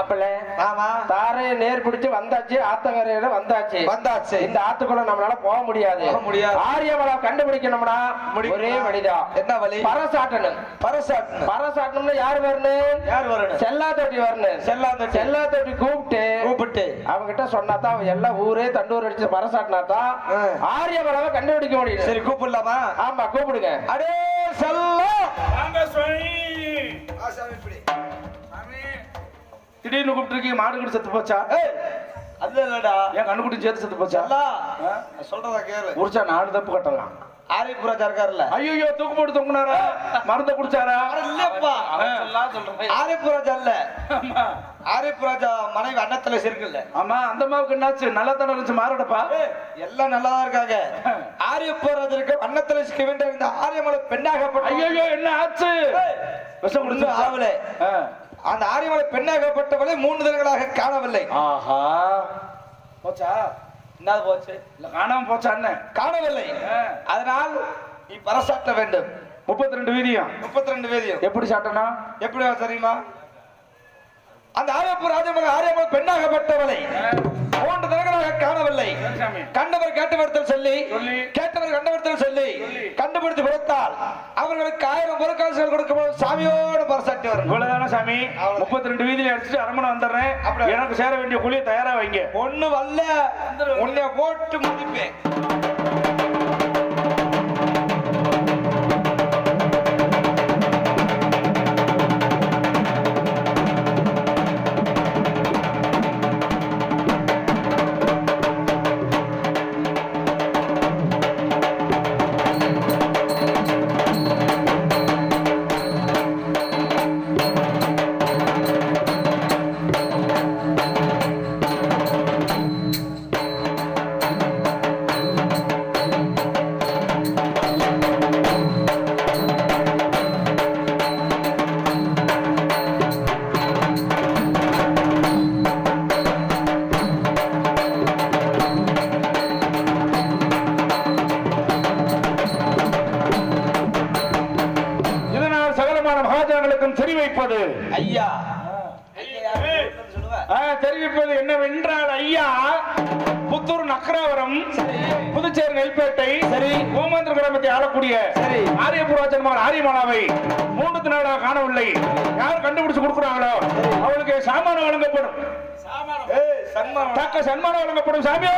மாப்பிள்ள. ஆமா. தாரையை நேர் பிடிச்சு வந்தாச்சு ஆத்தங்கரையில வந்தாச்சு. வந்தாச்சு. இந்த ஆத்துக்குள்ள நம்மளால போக முடியாது. போக முடியாது. ஆரியவளம் கண்டுபிடிக்கணும்னா? ஒரே வழிதான். என்ன வழி? பரசாட்டணும். பரசாட்டு பரசாட்டணும்னா யார் வரணும்? யார் வரணும்? செல்லா தொட்டி வரணும். செல்லா தொட்டி கூப்பிட்டு கூப்பிட்டு. அவங்கிட்ட சொன்னாதான் அவன் எல்லாம் ஊரே தண்டூர் அடிச்சு பரசாட்டினாதான் ஆ. ஆரியவளவை கண்டுபிடிக்க முடியும். சரி கூப்பிடலாமா? ஆமா கூப்பிடுங்க. அடே செல்லம். வாங்க சுவாமி. ஆசாமி இப்படி. திடீர்னு கூப்பிட்டுருக்கீங்க மாடு கூட செத்து போச்சா? ஏய் அது இல்லடா. ஏன் கண்ணுக்குட்டி சேர்த்து செத்து போச்சா? சொல்றதா கேளு. குடிச்சா நாலு தப்பு கட்டலாம். ஆரிபுராஜா இருக்காருல்ல. ஐயோ தூக்கு போட்டு தூக்குனாரா மருந்த குடிச்சாரா? இல்லப்பா. சொல்றேன் ஆரிபுராஜா இல்ல. மனைவி அன்னத்துல இருக்குல்ல ஆமா அந்த என்னாச்சு? நல்லா தானே இருந்துச்சு மாரடப்பா? எல்லாம் நல்லாதான் இருக்காங்க. ஆரியப்போராஜா இருக்க அன்னத்துல சிக்க வேண்டிய இந்த ஆரியமலை பெண்ணாகப்பட்ட ஐயோ என்ன ஆச்சு? விஷம் குடிச்சு ஆகல. அந்த ஆரியமலை பெண்ணாகப்பட்டவளை மூன்று தினங்களாக காணவில்லை. ஆஹா. போச்சா? என்ன போச்சு? இல்ல காணாம போச்சா அண்ணன் காணவில்லை. அதனால் நீ பரசாட்ட வேண்டும். முப்பத்தி ரெண்டு வீதியும் முப்பத்தி ரெண்டு வேதியம் எப்படி சாட்டனா? எப்படி தெரியுமா? அந்த ஆரியப்பூர் ராஜமகன் ஆரியமலை பெண்ணாகப்பட்டவளை மூன்று தினங்களாக காணவில்லை. கண்டவர் கேட்டவர்த்தல் சொல்லி. கேட்டவர் கண்டவர்த்தல் சொல்லி கண்டுபிடித்து கொடுத்தால் அவர்களுக்கு ஆயிரம் பொருட்காசுகள் கொடுக்கும் சாமியோட பரசாட்டி வரும். இவ்வளவுதானே சாமி. முப்பத்தி ரெண்டு வீதியில அடிச்சுட்டு அரமனை வந்துடுறேன்? எனக்கு சேர வேண்டிய குழியை தயாரா வைங்க. ஒண்ணு வல்ல உன்னை போட்டு முடிப்பேன். தெரிவிப்பது. ஐயா. தெரிவிப்பது என்னவென்றால் ஐயா புத்தூர் நக்கராவரம் புதுச்சேரி நெல்பேட்டை சரி. கோமந்திர கிராமத்தை ஆளக்கூடிய சரி. ஆரியபுராஜன்மார் ஆரியமாலாவை மூன்று நாளாக காணவில்லை. யார் கண்டுபிடிச்சு கொடுக்குறாங்களோ அவளுக்கு சாமானம் வழங்கப்படும். சன்மானம். வழங்கப்படும் சாமி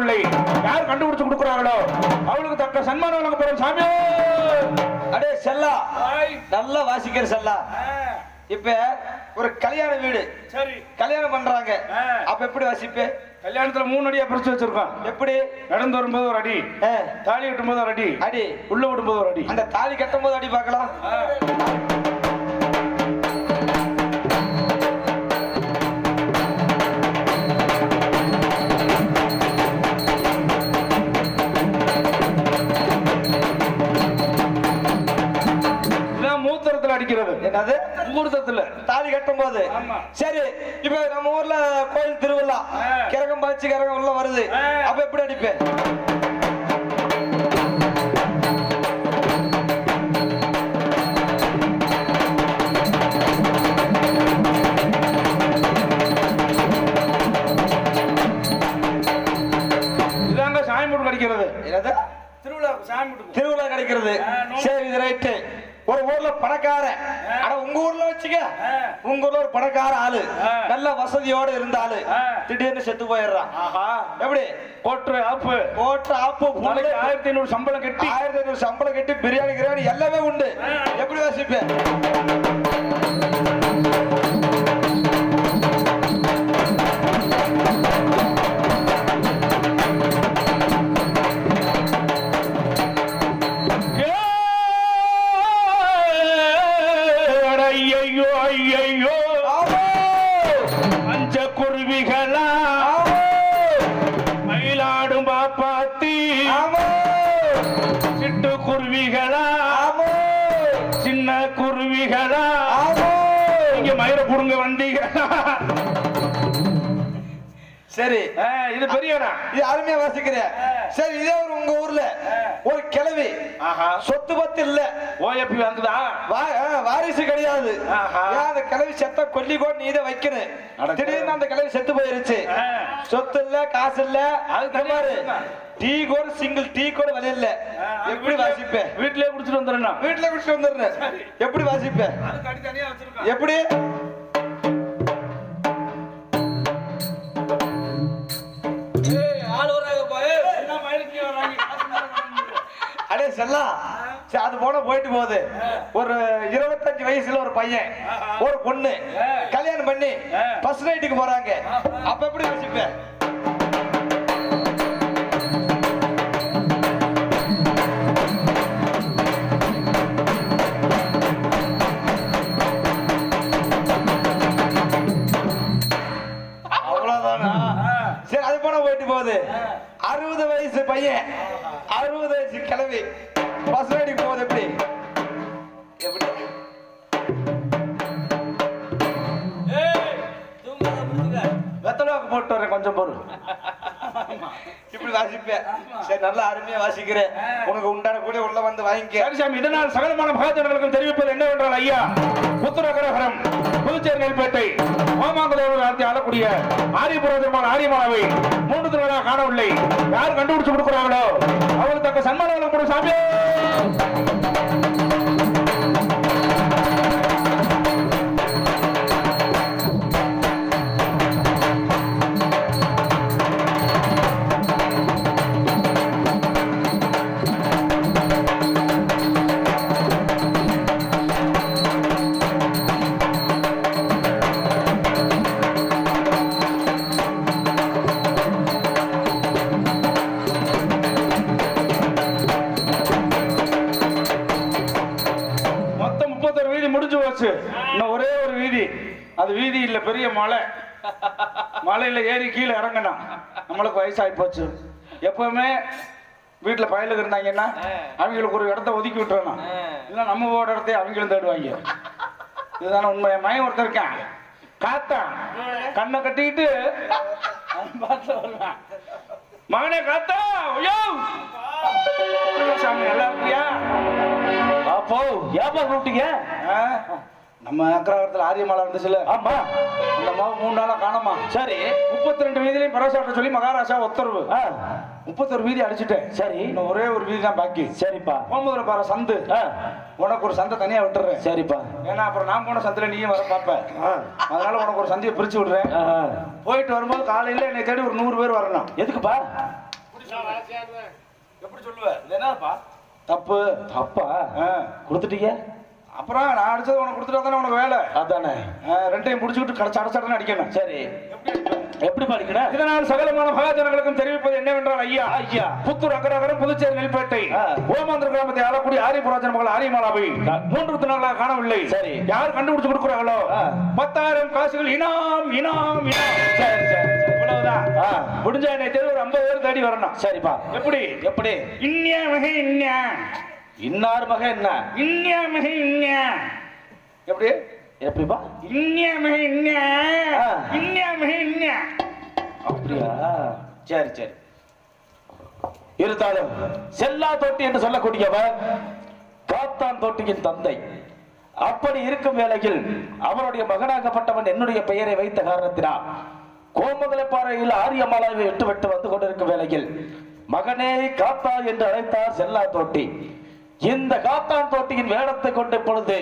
காணவில்லை யார் கண்டுபிடிச்சு கொடுக்குறாங்களோ அவளுக்கு தக்க சன்மானம் வழங்கப்படும் சாமி அடே செல்லா. நல்லா வாசிக்கிற செல்லா. இப்ப ஒரு கல்யாண வீடு. சரி. கல்யாணம் பண்றாங்க. அப்ப எப்படி வாசிப்பு? கல்யாணத்துல மூணு அடியா பிரிச்சு வச்சிருக்கோம் எப்படி? நடந்து வரும்போது ஒரு அடி. தாலி கட்டும்போது ஒரு அடி. அடி. உள்ள விடும்போது ஒரு அடி. அந்த தாலி கட்டும் போது அடி பார்க்கலாம். அடிக்கிறது என்னது? முகூர்த்தத்துல. தாலி கட்டும் போது. சரி இப்ப நம்ம ஊர்ல கோயில் திருவிழா. கிரகம் பாய்ச்சி கிரகம் உள்ள வருது. அப்ப எப்படி அடிப்பேன்? என்னது? திருவிழா சாமி முடுக்கு திருவிழா கிடைக்கிறது. சரி இது ரைட்டு. ஒரு ஊர்ல பணக்காரன் ஆனா உங்க ஊர்ல வச்சுக்க. உங்க ஊர்ல ஒரு பணக்கார ஆளு. நல்ல வசதியோட இருந்த ஆளு. திடீர்னு செத்து போயிடுறான். ஆஹா. எப்படி? கோட்டு ஆப்பு. போட்ட ஆப்பு ஆயிரத்தி ஐநூறு சம்பளம் கட்டி. ஆயிரத்தி ஐநூறு சம்பளம் கட்டி பிரியாணி கிரியாணி எல்லாமே உண்டு. எப்படி வாசிப்பேன் சரி. இது பெரியடா இது அருமையா வாசிக்கிறேன் சரி இதே ஒரு உங்க ஊர்ல ஒரு கிழவி. சொத்து பத்து இல்ல. ஓஎப்பி வந்துதா வாரிசு கிடையாது. அந்த கிழவி செத்த கொல்லி கூட நீ இதை வைக்கணும்? திடீர்னு அந்த கிழவி செத்து போயிருச்சு. சொத்து இல்ல காசு இல்ல. அது இருக்குங்க. டீ கூட சிங்கிள் டீ கூட வழி இல்ல. எப்படி வாசிப்பேன்? வீட்லயே குடிச்சிட்டு வந்துடுறேன் வீட்டுல குடிச்சு வந்துடுறேன். எப்படி வாசிப்பேன்? எப்படி? அடே செல்லா. சரி அது போன போயிட்டு போகுது. ஒரு இருபத்தஞ்சு வயசுல ஒரு பையன் ஒரு பொண்ணு கல்யாணம் பண்ணி ஃபர்ஸ்ட் நைட்டுக்கு போறாங்க. அப்ப எப்படி வச்சுப்பேன் அவ்வளவுதானா? சரி அது போன போயிட்டு போகுது. அறுபது வயசு பையன் அறுபது வயசு கிளவி பஸ் ரைடிங் போகுது எப்படி? எப்படி? வெத்தலாக்கு போட்டு வரேன் கொஞ்சம் பொருள் இப்படி வாசிப்பேன். சரி நல்லா அருமையா வாசிக்கிறேன். உனக்கு உண்டான கூட உள்ள வந்து வாங்கிக்க. சரி சாமி இதனால் சகலமான மகாஜனங்களுக்கும் தெரிவிப்பது என்னவென்றால் ஐயா புத்திரகரகரம் புதுச்சேரி நெல்பேட்டை. நடத்தி ஆளக்கூடிய ஆரியபுரமான ஆரியமானவை மூன்று திருவிழா காணவில்லை. யார் கண்டுபிடிச்சு கொடுக்குறாங்களோ அவர் தக்க சன்மானம் கூட சாமி பெரிய மலை. மலையில ஏறி கீழே இறங்கணும் நம்மளுக்கு வயசாகி போச்சு. எப்பவுமே வீட்டுல பயலுக்கு இருந்தாங்கன்னா அவங்களுக்கு ஒரு இடத்த ஒதுக்கி விட்டுறணும். இல்ல நம்ம ஓட இடத்தையே அவங்களும் தேடுவாங்க. இதுதானே உண்மை. என் மயம் ஒருத்தர் இருக்கான். காத்தான் கண்ணை கட்டிக்கிட்டு. மகனே காத்தா ஐயோ! சாமி நல்லா இருக்கியா அப்போ ஏப்பா கூப்பிட்டீங்க? நம்ம அக்ரஹாரத்தில் ஆரியமாலா இருந்துச்சுல ஆமா. அந்த மாவு மூணு நாளா காணோமா? சரி. முப்பத்தி ரெண்டு வீதியிலையும் பரசாட்ட சொல்லி மகாராஜா உத்தரவு. முப்பத்தொரு வீதி அடிச்சுட்டேன். சரி. இன்னும் ஒரே ஒரு வீதி தான் பாக்கி. சரிப்பா. ஓமதுரை பாரு சந்து. உனக்கு ஒரு சந்தை தனியா விட்டுறேன். சரிப்பா. ஏன்னா அப்புறம் நான் போன சந்தில நீயும் வர பார்ப்ப. அதனால உனக்கு ஒரு சந்தையை பிரிச்சு விடுறேன். போயிட்டு வரும்போது காலையில என்னை தேடி ஒரு நூறு பேர் வரணும். எதுக்குப்பா? எப்படி சொல்லுவ? இது என்னப்பா? தப்பு. அப்பா ஆ. கொடுத்துட்டீங்க? அப்புறம் நான் அடிச்சது உனக்கு கொடுத்துட்டா தானே உனக்கு வேலை? அதானே. ரெண்டையும் பிடிச்சிக்கிட்டு கடச்ச அடச்சடன்னு அடிக்கணும். சரி. எப்படி படிக்கணும் இதனால் சகலமான மகாஜனங்களுக்கும் தெரிவிப்பது என்னவென்றால் ஐயா ஐயா. புத்தூர் அக்கரகரம் புதுச்சேரி நெல்பேட்டை. ஓமாந்திர கிராமத்தை ஆளக்கூடிய ஆரியபுராஜன் மகள் ஆரியமாலாவை மூன்று தினங்களாக காணவில்லை. சரி. யார் கண்டுபிடிச்சு கொடுக்குறாங்களோ. பத்தாயிரம் காசுகள் இனாம் இனாம் இனாம். சரி சரி முடிஞ்ச தேடி ஒரு ஐம்பது பேர் தேடி வரணும். சரிப்பா. எப்படி? எப்படி? இன்யா மிக இன்யா இன்னார் மக என்ன? இன்யா மிக இன்யா எப்படி? எப்படிப்பா? இன்யா மிக இன்யா. இன்யா மிக இன்யா அப்படியா? சரி சரி. இருந்தாலும் செல்லா தொட்டி என்று சொல்லக்கூடியவர் காத்தான் தொட்டியின் தந்தை. அப்படி இருக்கும் வேளையில் அவருடைய மகனாகப்பட்டவன் என்னுடைய பெயரை வைத்த காரணத்தினால் கோமதலப்பாறையில் ஆரியமாலாவை விட்டு விட்டு வந்து கொண்டிருக்கும் வேளையில் மகனே காத்தா என்று அழைத்தார் செல்லா தோட்டி. இந்த காத்தான் தோட்டியின் வேடத்தை கொண்ட பொழுது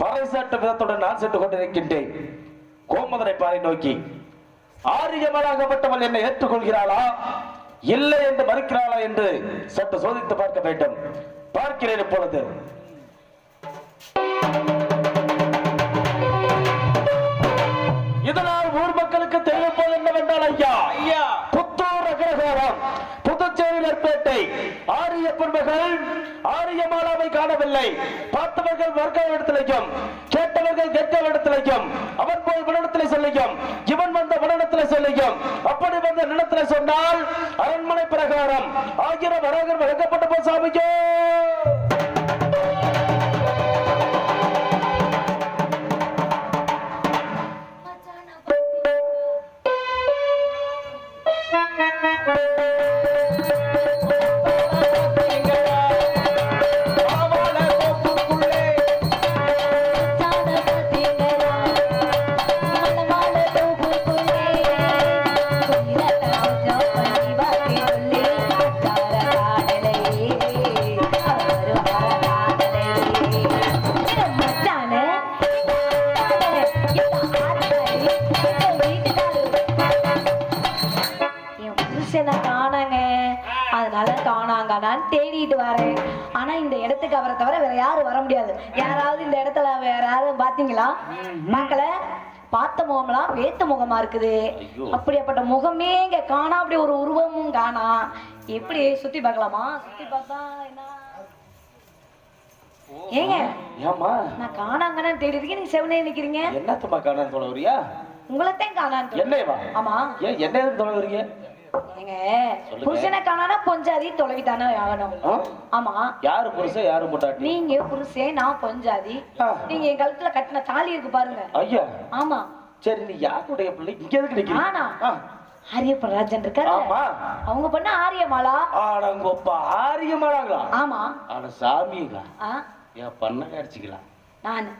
பறைசாட்டு விதத்துடன் நான் சென்று கொண்டிருக்கின்றேன். கோமதனை பாறை நோக்கி ஆரியமலாகப்பட்டவள் என்னை ஏற்றுக்கொள்கிறாளா? இல்லை என்று மறுக்கிறாளா என்று சற்று சோதித்து பார்க்க வேண்டும். பார்க்கிறேன் இப்பொழுது. இதனால் ஊர் மக்களுக்கு தெரிவிப்பது என்னவென்றால் ஐயா ஐயா. புத்தூர் அக்ரஹாரம் புதுச்சேரி நெற்பேட்டை ஆரியப்பன் மகள் ஆரியமாலாவை காணவில்லை. பார்த்தவர்கள் வர்க்க இடத்திலையும் கேட்டவர்கள் கேட்க இடத்திலையும் அவன் போய் விடத்திலே சொல்லியும் இவன் வந்த விடத்திலே சொல்லியும் அப்படி வந்த நிலத்தில் சொன்னால் அரண்மனை பிரகாரம் ஆகிய வரகர் வழங்கப்பட்ட போ சாமிக்கோ! முடியாது. யாராவது இந்த இடத்துல யாரும் பாத்தீங்களா? பார்க்கல பார்த்த முகம்லாம் வேத்த முகமா இருக்குது. அப்படியாப்பட்ட முகமே இங்க காணா அப்படி ஒரு உருவமும் காணா. எப்படி சுத்தி பார்க்கலாமா? சுத்தி பார்த்தா என்ன? ஏங்க? ஏமா நான் காணாங்கன்னு தேடி இருக்கேன் நீங்க செவனே நிக்கிறீங்க. என்னத்தம்மா காணான்னு சொல்ல வரியா உங்களைத்தான் காணான்னு என்னையவா? ஆமா. ஏன் என்ன எதுக்கு சொல்ல வரீங்க புருஷனை காணானா பொஞ்சாதி ஆகணும். ஆ? ஆமா. யாரு புருஷன் யாரு முட்டாட்டி நீங்க புருஷன் நான் பொஞ்சாதி. நீங்க என் கழுத்துல கட்டின தாலி இருக்கு பாருங்க. ஐயா. ஆமா. சரி நீ யாருடைய பிள்ளை? இங்க எதுக்கு நிக்கிறீங்க? நானா? ஆ, ஆரியப்பராஜன் இருக்காரு. ஆமா. அவங்க பொண்ணு ஆரியமாலா? ஆடங்கொப்ப ஆரியமாடாங்களா ஆமா. ஆட சாமிங்களா. ஆ. ஏன் பண்ண அடிச்சுக்கலாம் நானு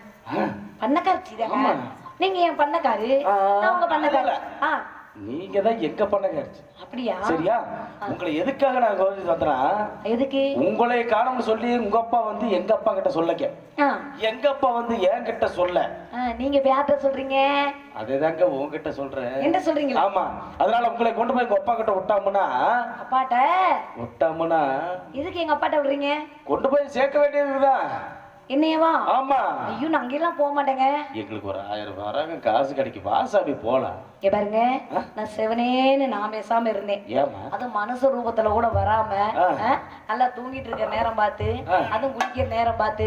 பண்ணக்காரச்சி. தானே? நீங்க என் பண்ணக்காரு? நான் உங்க பண்ணக்காரு. ஆ. நீங்க தான் எங்க பண்ண அடிச்சு அப்படியா? சரியா? உங்களை எதுக்காக நான் கோவிச்சு வந்தனா எதுக்கு? உங்களை காணும்னு சொல்லி உங்க அப்பா வந்து எங்க அப்பா கிட்ட சொல்லக்க. எங்க அப்பா வந்து என் கிட்ட சொல்ல நீங்க யார்கிட்ட சொல்றீங்க? அதேதாங்க உங்ககிட்ட சொல்றேன். என்ன சொல்றீங்களா ஆமா. அதனால உங்களை கொண்டு போய் உங்க அப்பா கிட்ட விட்டாமுன்னா அப்பாட்ட? விட்டாமுன்னா எதுக்கு எங்க அப்பாட்ட விடுறீங்க? கொண்டு போய் சேர்க்க வேண்டியதுதான். என்னையவா ஆமா. ஐயோ நான் அங்கெல்லாம் போக மாட்டேங்க. எங்களுக்கு ஒரு ஆயிரம் வராங்க காசு கிடைக்கும் வாசாமி போலாம். இங்க பாருங்க நான் செவனேன்னு நான் பேசாம இருந்தேன். ஏமா அது மனுஷ ரூபத்துல கூட வராம நல்லா தூங்கிட்டு இருக்க நேரம் பார்த்து. அதுவும் குளிக்கிற நேரம் பார்த்து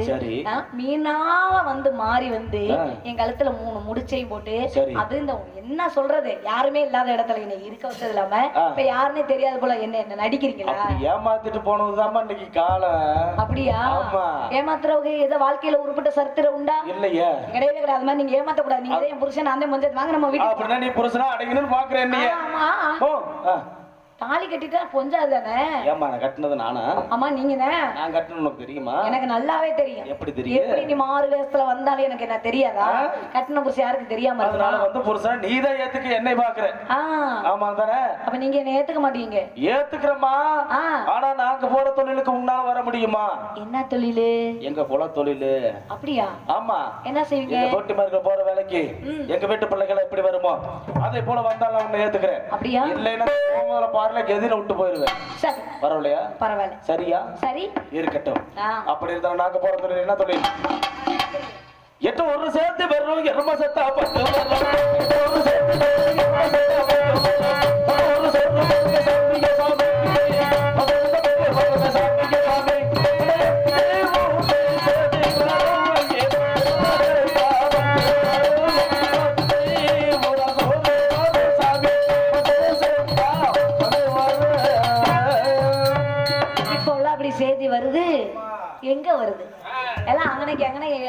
மீனாவ வந்து மாறி வந்து. என் கழுத்துல மூணு முடிச்சையும் போட்டு. அது இந்த என்ன சொல்றது? யாருமே இல்லாத இடத்துல என்னை இருக்க வச்சது இல்லாம. இப்ப யாருன்னே தெரியாது போல என்ன என்ன நடிக்கிறீங்களா? ஏமாத்திட்டு போனதுதாம்மா இன்னைக்கு காலம். அப்படியா. ஏமாத்துறவங்க ஏதோ வாழ்க்கையில உருப்பட்ட சரித்திரம் உண்டா? இல்லையே. கிடையவே கிடையாது. அது மாதிரி நீங்க ஏமாத்த கூடாது நீங்க என் புருஷன் நான் தான் முஞ்சது. வாங்க நம்ம வீட்டுக்கு நீ புருஷனா அடைக்கணும்னு பாக்குறேன். தாலி கட்டிட்டா பொஞ்சாது தானே ஏம்மா நான் கட்டினது நானா? ஆமா நீங்க தான் நான் உனக்கு தெரியுமா? எனக்கு நல்லாவே தெரியும். எப்படி தெரியும்? எப்படி நீ மாறு வேஷத்துல வந்தாலும் எனக்கு என்ன தெரியாதா? கட்டின புருஷன் யாருக்கு தெரியாம அதனால வந்து புருஷன் நீதான் ஏத்துக்க என்னை பாக்குற. ஆமா தானே அப்ப நீங்க என்ன ஏத்துக்க மாட்டீங்க. ஏத்துக்கிறேம்மா. ஆ. ஆனா நாங்க போற தொழிலுக்கு முன்னால வர முடியுமா? என்ன தொழிலு? எங்க போல தொழிலு? அப்படியா? ஆமா. என்ன செய்வீங்க? எங்க தோட்டிமார்கள் போற வேலைக்கு. எங்க வீட்டு பிள்ளைகள் எப்படி வருமோ? அதே போல வந்தாலும் நான் உன்னை ஏத்துக்கிறேன். அப்படியா? இல்லைன்னா பார்ல கெதின விட்டு போயிருவேன். சரி. பரவாயில்லையா? பரவாயில்ல. சரியா? சரி. இருக்கட்டும். அப்படி இருந்தாலும் நாங்க போற தொழில் என்ன தொழில்? எட்டு ஒரு சேர்த்து வர்றோம் எரும சத்தா பட்டு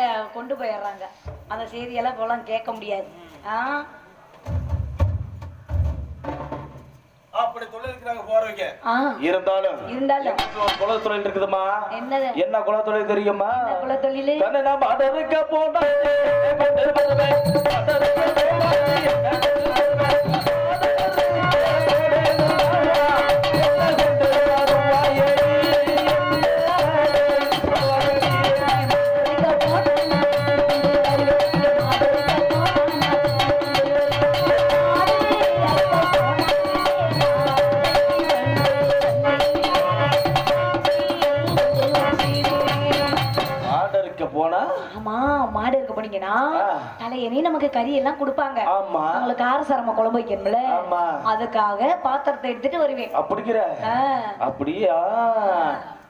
அஹ், கொண்டு போயிடுறாங்க. அந்த செய்தியெல்லாம் இப்போலாம் கேட்க முடியாது. ஆ? அப்படி தொழிலுக்கு நாங்க போறவங்க இருந்தாலும் இருந்தாலும். எங்களுக்கு ஒரு குல தொழில் இருக்குதுமா என்னது? என்ன குல தொழில் தெரியுமா? என்ன குல தொழிலு கண்ணு நாம் அடருக்க போனா தலையணி நமக்கு கறி எல்லாம் கொடுப்பாங்க. ஆமா. அவங்களுக்கு காரசாரமா குழம்பு வைக்கணும்ல. ஆமா. அதுக்காக பாத்திரத்தை எடுத்துட்டு வருவேன். அப்படிங்கிற? அப்படியா?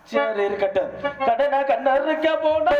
சரி இருக்கட்டும். கடனா கண்ணறுக்க போனா.